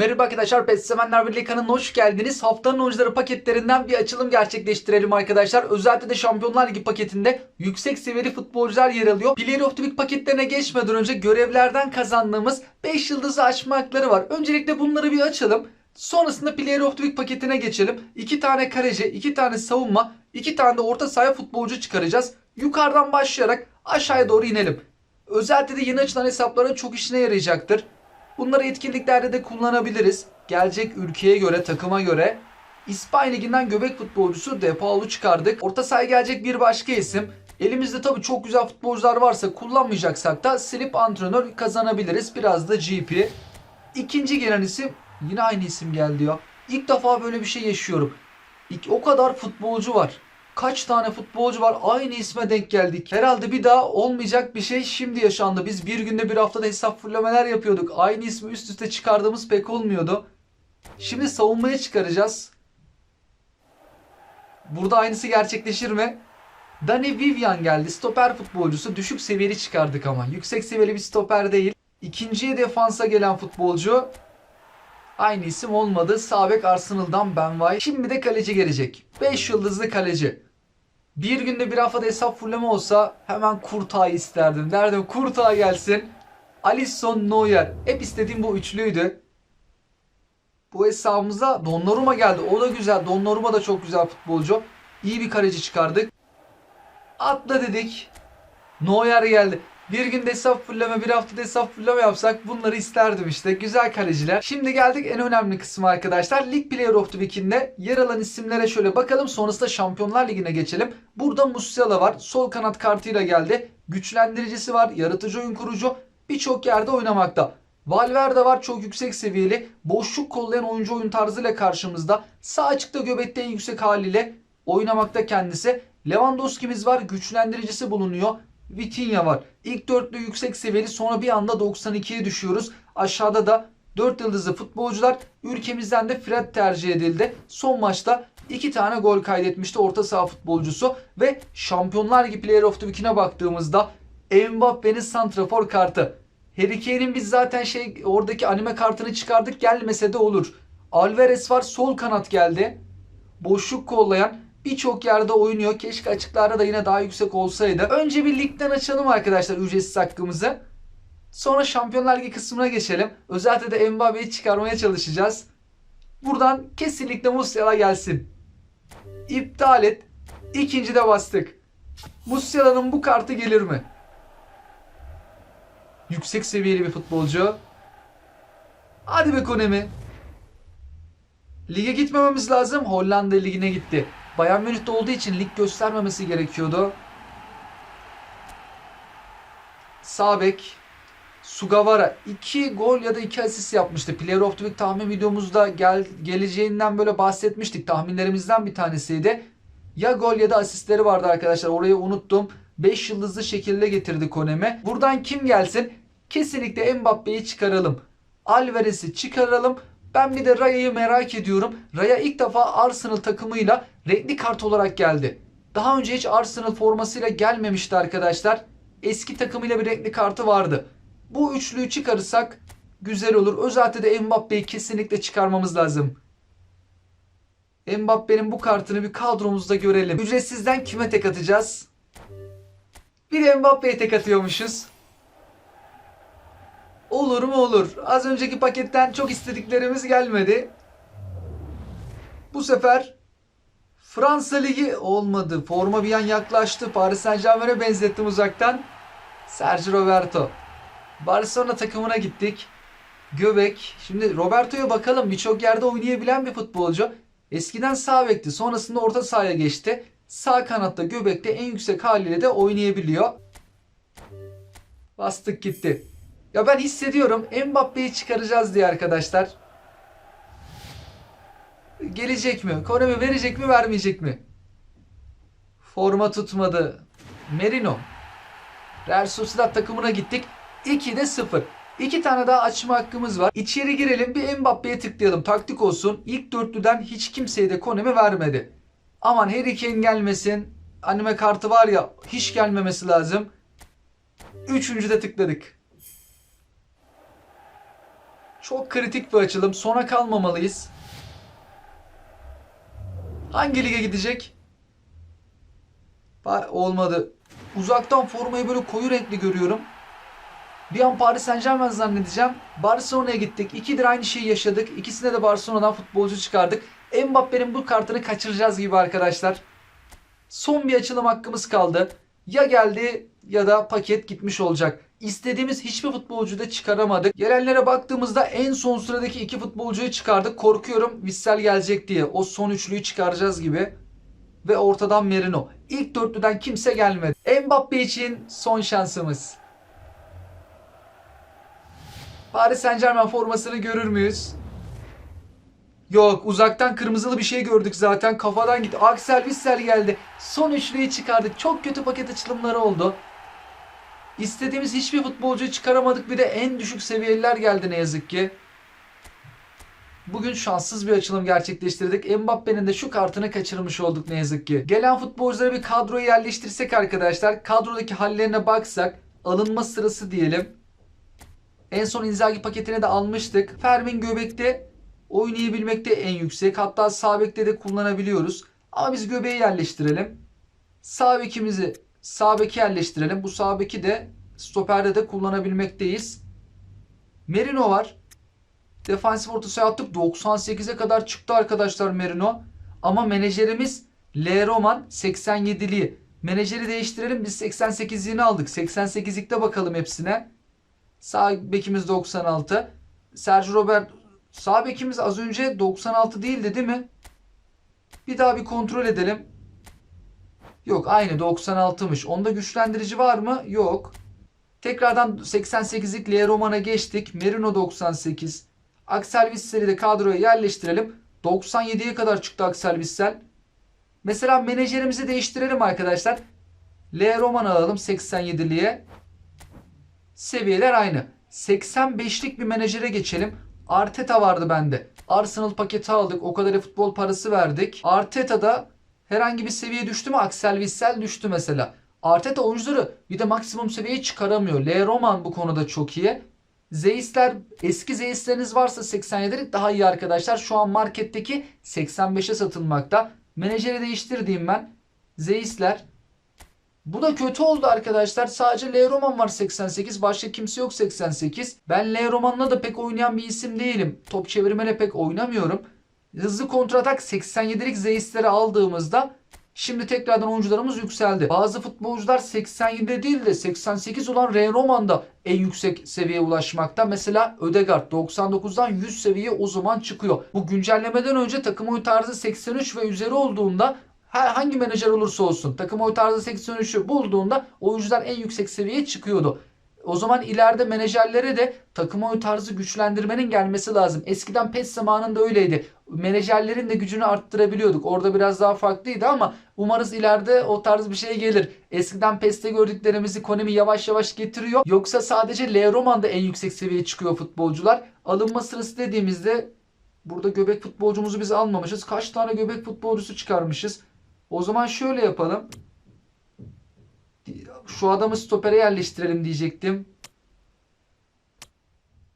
Merhaba arkadaşlar, PES Sevenler Birliği kanalına hoş geldiniz. Haftanın oyuncuları paketlerinden bir açılım gerçekleştirelim arkadaşlar. Özellikle de Şampiyonlar Ligi paketinde yüksek seviyeli futbolcular yer alıyor. Player of the Week paketlerine geçmeden önce görevlerden kazandığımız 5 yıldızı açma hakları var. Öncelikle bunları bir açalım. Sonrasında Player of the Week paketine geçelim. 2 tane kaleci, 2 tane savunma, 2 tane de orta sahaya futbolcu çıkaracağız. Yukarıdan başlayarak aşağıya doğru inelim. Özellikle de yeni açılan hesapların çok işine yarayacaktır. Bunları etkinliklerde de kullanabiliriz. Gelecek ülkeye göre, takıma göre. İspanya Ligi'nden göbek futbolcusu De Paul'u çıkardık. Orta sahaya gelecek bir başka isim. Elimizde tabii çok güzel futbolcular varsa kullanmayacaksak da silip antrenör kazanabiliriz. Biraz da GP. İkinci gelen isim yine aynı isim geldi ya. İlk defa böyle bir şey yaşıyorum. İlk, o kadar futbolcu var. Kaç tane futbolcu var aynı isme denk geldik. Herhalde bir daha olmayacak bir şey şimdi yaşandı. Biz bir günde bir haftada hesap fırlamalar yapıyorduk. Aynı ismi üst üste çıkardığımız pek olmuyordu. Şimdi savunmaya çıkaracağız. Burada aynısı gerçekleşir mi? Dani Vivian geldi. Stoper futbolcusu. Düşük seviyeli çıkardık ama. Yüksek seviyeli bir stoper değil. İkinciye defansa gelen futbolcu. Aynı isim olmadı. Sabek Arsenal'dan Ben White. Şimdi de kaleci gelecek. 5 yıldızlı kaleci. Bir günde bir haftada hesap fulleme olsa hemen Kurtay isterdim. Derdim Kurtay gelsin. Alisson Neuer. Hep istediğim bu üçlüydü. Bu hesabımıza Donnarumma geldi. O da güzel. Donnarumma da çok güzel futbolcu. İyi bir kaleci çıkardık. Atla dedik. Neuer geldi. Bir günde hesap fulleme, bir haftada hesap fulleme yapsak bunları isterdim işte. Güzel kaleciler. Şimdi geldik en önemli kısmı arkadaşlar. Lig Player of the Week'inde yer alan isimlere şöyle bakalım. Sonrasında Şampiyonlar Ligi'ne geçelim. Burada Musiala var. Sol kanat kartıyla geldi. Güçlendiricisi var. Yaratıcı oyun kurucu. Birçok yerde oynamakta. Valverde var çok yüksek seviyeli. Boşluk kollayan oyuncu oyun tarzıyla karşımızda. Sağ açıkta göbekte en yüksek haliyle oynamakta kendisi. Lewandowski'miz var. Güçlendiricisi bulunuyor. Vitinha var. İlk dörtlü yüksek seviyeli sonra bir anda 92'ye düşüyoruz. Aşağıda da 4 yıldızlı futbolcular. Ülkemizden de Fred tercih edildi. Son maçta 2 tane gol kaydetmişti orta saha futbolcusu. Ve Şampiyonlar Ligi Player of the Week'ine baktığımızda Mbappe'nin santrafor kartı. Harry Kane'in biz zaten şey oradaki anime kartını çıkardık gelmese de olur. Alvarez var sol kanat geldi. Boşluk kollayan birçok yerde oynuyor. Keşke açıklarda da yine daha yüksek olsaydı. Önce bir ligden açalım arkadaşlar ücretsiz hakkımızı. Sonra Şampiyonlar Ligi kısmına geçelim. Özellikle de Mbappe'yi çıkarmaya çalışacağız. Buradan kesinlikle Musiala gelsin. İptal et. İkinci de bastık. Musiala'nın bu kartı gelir mi? Yüksek seviyeli bir futbolcu. Hadi be Konemi. Lige gitmememiz lazım. Hollanda ligine gitti. Bayern Münih'te olduğu için lig göstermemesi gerekiyordu. Sağ bek Sugawara 2 gol ya da 2 asist yapmıştı. Player of the Week tahmin videomuzda gel, geleceğinden böyle bahsetmiştik. Tahminlerimizden bir tanesiydi. Ya gol ya da asistleri vardı arkadaşlar. Orayı unuttum. 5 yıldızlı şekilde getirdi Konemi. Buradan kim gelsin? Kesinlikle Mbappe'yi çıkaralım. Alvarez'i çıkaralım. Ben bir de Raya'yı merak ediyorum. Raya ilk defa Arsenal takımıyla renkli kart olarak geldi. Daha önce hiç Arsenal formasıyla gelmemişti arkadaşlar. Eski takımıyla bir renkli kartı vardı. Bu üçlüyü çıkarırsak güzel olur. Özellikle de Mbappe'yi kesinlikle çıkarmamız lazım. Mbappe'nin bu kartını bir kadromuzda görelim. Ücretsizden kime tek atacağız? Bir Mbappe'ye tek atıyormuşuz. Olur mu olur. Az önceki paketten çok istediklerimiz gelmedi. Bu sefer Fransa Ligi olmadı. Forma bir an yaklaştı. Paris Saint Germain'e benzettim uzaktan. Sergio Roberto. Barcelona takımına gittik. Göbek. Şimdi Roberto'ya bakalım. Birçok yerde oynayabilen bir futbolcu. Eskiden sağ bekti. Sonrasında orta sahaya geçti. Sağ kanatta göbekte en yüksek haliyle de oynayabiliyor. Bastık gitti. Ya ben hissediyorum Mbappe'yi çıkaracağız diye arkadaşlar. Gelecek mi? Konemi verecek mi vermeyecek mi? Forma tutmadı. Merino. Real Sociedad takımına gittik. 2'de 0. İki tane daha açma hakkımız var. İçeri girelim bir Mbappe'ye tıklayalım. Taktik olsun. İlk dörtlüden hiç kimseye de Konemi vermedi. Aman Harry Kane gelmesin. Anime kartı var ya hiç gelmemesi lazım. Üçüncüde tıkladık. Çok kritik bir açılım. Sona kalmamalıyız. Hangi lige gidecek? Olmadı. Uzaktan formayı böyle koyu renkli görüyorum. Bir an Paris Saint Germain zannedeceğim. Barcelona'ya gittik. İkidir aynı şeyi yaşadık. İkisinde de Barcelona'dan futbolcu çıkardık. Mbappe'nin bu kartını kaçıracağız gibi arkadaşlar. Son bir açılım hakkımız kaldı. Ya geldi ya da paket gitmiş olacak. İstediğimiz hiçbir futbolcuyu da çıkaramadık. Gelenlere baktığımızda en son sıradaki iki futbolcuyu çıkardık. Korkuyorum Vissel gelecek diye. O son üçlüyü çıkaracağız gibi. Ve ortadan Merino. İlk dörtlüden kimse gelmedi. Mbappe için son şansımız. Paris Saint Germain formasını görür müyüz? Yok uzaktan kırmızılı bir şey gördük zaten. Kafadan gitti. Axel Witsel geldi. Son üçlüyü çıkardık. Çok kötü paket açılımları oldu. İstediğimiz hiçbir futbolcuyu çıkaramadık. Bir de en düşük seviyeliler geldi ne yazık ki. Bugün şanssız bir açılım gerçekleştirdik. Mbappe'nin de şu kartını kaçırmış olduk ne yazık ki. Gelen futbolcuları bir kadroya yerleştirsek arkadaşlar. Kadrodaki hallerine baksak. Alınma sırası diyelim. En son Inzaghi paketini de almıştık. Fermin Göbek'te oynayabilmekte en yüksek. Hatta sağ bekte de kullanabiliyoruz. Ama biz göbeği yerleştirelim. Sağ bekimizi sağ beki yerleştirelim. Bu sağ beki de stoperde de kullanabilmekteyiz. Merino var. Defansif orta saha attık. 98'e kadar çıktı arkadaşlar Merino. Ama menajerimiz L. Roman 87'li. Menajeri değiştirelim. Biz 88'liğini aldık. 88'likte bakalım hepsine. Sağ bekimiz 96. Sergio Robert sağ bekimiz az önce 96 değildi değil mi? Bir daha bir kontrol edelim. Yok aynı 96'mış. Onda güçlendirici var mı? Yok. Tekrardan 88'lik L Roman'a geçtik. Merino 98. Axel Wissel'i de kadroya yerleştirelim. 97'ye kadar çıktı Axel Wissel. Mesela menajerimizi değiştirelim arkadaşlar. L Roman alalım 87'liye. Seviyeler aynı. 85'lik bir menajere geçelim. Arteta vardı bende. Arsenal paketi aldık. O kadar futbol parası verdik. Arteta'da herhangi bir seviye düştü mü? Axel Witsel düştü mesela. Arteta oyuncuları bir de maksimum seviyeyi çıkaramıyor. L. Roman bu konuda çok iyi. Zeisler eski Zeisleriniz varsa 87'lik daha iyi arkadaşlar. Şu an marketteki 85'e satılmakta. Menajeri değiştirdiğim ben. Zeisler. Bu da kötü oldu arkadaşlar. Sadece L. Roman var 88. Başka kimse yok 88. Ben L. Roman'la da pek oynayan bir isim değilim. Top çevirmele pek oynamıyorum. Hızlı kontratak 87'lik Zeisleri aldığımızda şimdi tekrardan oyuncularımız yükseldi. Bazı futbolcular 87 değil de 88 olan R. Roman'da en yüksek seviyeye ulaşmakta. Mesela Ödegaard 99'dan 100 seviye o zaman çıkıyor. Bu güncellemeden önce takım oyun tarzı 83 ve üzeri olduğunda hangi menajer olursa olsun takım oy tarzı 83'ü bulduğunda oyuncular en yüksek seviyeye çıkıyordu. O zaman ileride menajerlere de takım oy tarzı güçlendirmenin gelmesi lazım. Eskiden PES zamanında öyleydi. Menajerlerin de gücünü arttırabiliyorduk. Orada biraz daha farklıydı ama umarız ileride o tarz bir şey gelir. Eskiden PES'te gördüklerimizi Konami yavaş yavaş getiriyor. Yoksa sadece L Roman'da en yüksek seviyeye çıkıyor futbolcular. Alınma sırası dediğimizde burada göbek futbolcumuzu biz almamışız. Kaç tane göbek futbolcusu çıkarmışız? O zaman şöyle yapalım. Şu adamı stopere yerleştirelim diyecektim.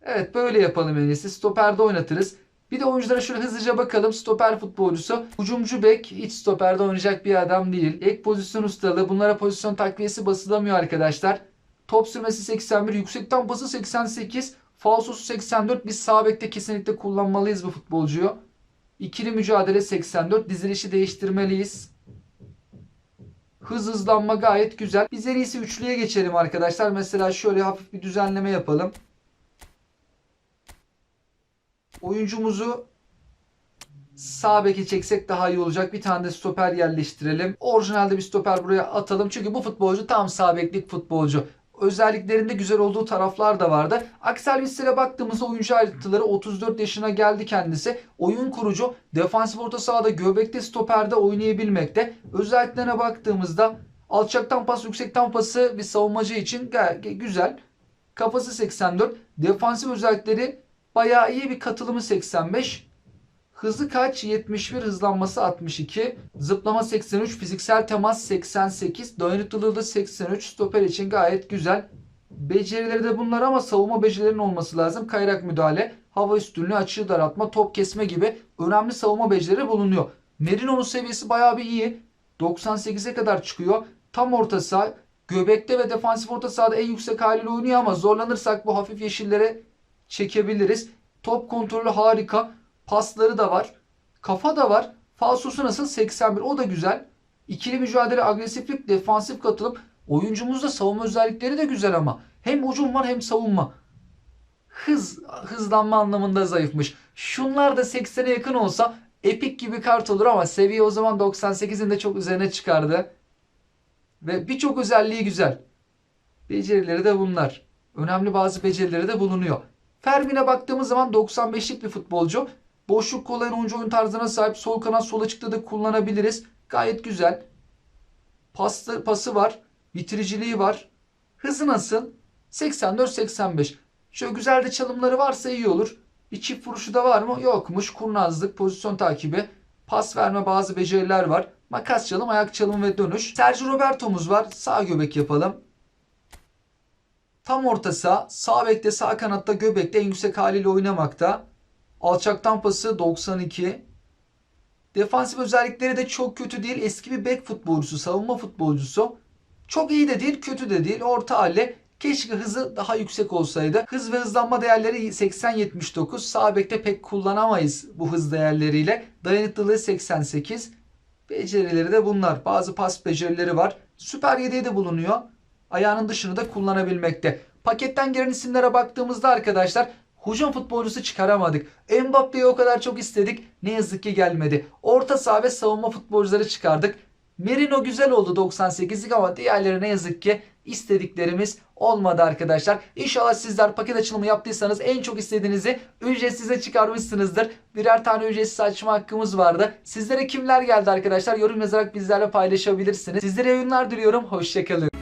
Evet böyle yapalım en iyisi. Stoperde oynatırız. Bir de oyunculara şöyle hızlıca bakalım. Stoper futbolcusu. Ucumcu bek hiç stoperde oynayacak bir adam değil. Ek pozisyon ustalığı. Bunlara pozisyon takviyesi basılamıyor arkadaşlar. Top sürmesi 81. Yüksekten pası 88. Falsosu 84. Biz sağ bekte kesinlikle kullanmalıyız bu futbolcuyu. İkili mücadele 84. Dizilişi değiştirmeliyiz. Hız hızlanma gayet güzel. Biz en iyisi üçlüye geçelim arkadaşlar. Mesela şöyle hafif bir düzenleme yapalım. Oyuncumuzu sağ beke çeksek daha iyi olacak. Bir tane de stoper yerleştirelim. Orijinalde bir stoper buraya atalım. Çünkü bu futbolcu tam sağ beklik futbolcu. Özelliklerinde güzel olduğu taraflar da vardı. Aksel Vissel'e baktığımızda oyuncu ayrıntıları 34 yaşına geldi kendisi. Oyun kurucu, defansif orta sahada, göbekte, stoperde oynayabilmekte. Özelliklerine baktığımızda alçaktan pas, yüksekten pası bir savunmacı için güzel. Kafası 84. Defansif özellikleri bayağı iyi bir katılımı 85. Hızı kaç? 71. Hızlanması 62. Zıplama 83. Fiziksel temas 88. Dayanıklılığı da 83. Stoper için gayet güzel. Becerileri de bunlar ama savunma becerilerinin olması lazım. Kayrak müdahale. hava üstünlüğü, açığı daraltma, top kesme gibi önemli savunma becerileri bulunuyor. Merino'nun seviyesi bayağı bir iyi. 98'e kadar çıkıyor. Tam orta saha, göbekte ve defansif orta sahada en yüksek haliyle oynuyor ama zorlanırsak bu hafif yeşillere çekebiliriz. Top kontrolü harika. Pasları da var. Kafa da var. Falsosu nasıl? 81. O da güzel. İkili mücadele, agresiflik, defansif katılım. Oyuncumuzda savunma özellikleri de güzel ama. Hem hücum var hem savunma. Hız, hızlanma anlamında zayıfmış. Şunlar da 80'e yakın olsa epik gibi kart olur ama seviye o zaman 98'in de çok üzerine çıkardı. Ve birçok özelliği güzel. Becerileri de bunlar. Önemli bazı becerileri de bulunuyor. Fermin'e baktığımız zaman 95'lik bir futbolcu. Boşluk kollayan oyuncu oyun tarzına sahip. Sol kanat sol açıkta da kullanabiliriz. Gayet güzel. Pası, pası var. Bitiriciliği var. Hızı nasıl? 84-85. Şöyle güzel de çalımları varsa iyi olur. Bir çift vuruşu da var mı? Yokmuş. Kurnazlık, pozisyon takibi, pas verme bazı beceriler var. Makas çalım, ayak çalım ve dönüş. Sergio Roberto'muz var. Sağ göbek yapalım. Tam orta saha, sağ bekte, sağ kanatta, göbekte en yüksek haliyle oynamakta. Alçaktan pası 92. Defansif özellikleri de çok kötü değil. Eski bir bek futbolcusu, savunma futbolcusu. Çok iyi de değil, kötü de değil. Orta halde. Keşke hızı daha yüksek olsaydı. Hız ve hızlanma değerleri 80-79. Sağ bekte pek kullanamayız bu hız değerleriyle. Dayanıklılığı 88. Becerileri de bunlar. Bazı pas becerileri var. Süper yedeği de bulunuyor. Ayağının dışını da kullanabilmekte. Paketten gelen isimlere baktığımızda arkadaşlar hücum futbolcusu çıkaramadık. Mbappe'yi o kadar çok istedik. Ne yazık ki gelmedi. Orta saha ve savunma futbolcuları çıkardık. Merino güzel oldu 98'lik ama diğerleri ne yazık ki istediklerimiz olmadı arkadaşlar. İnşallah sizler paket açılımı yaptıysanız en çok istediğinizi ücretsize çıkarmışsınızdır. Birer tane ücretsiz açma hakkımız vardı. Sizlere kimler geldi arkadaşlar? Yorum yazarak bizlerle paylaşabilirsiniz. Sizlere oyunlar diliyorum. Hoşçakalın.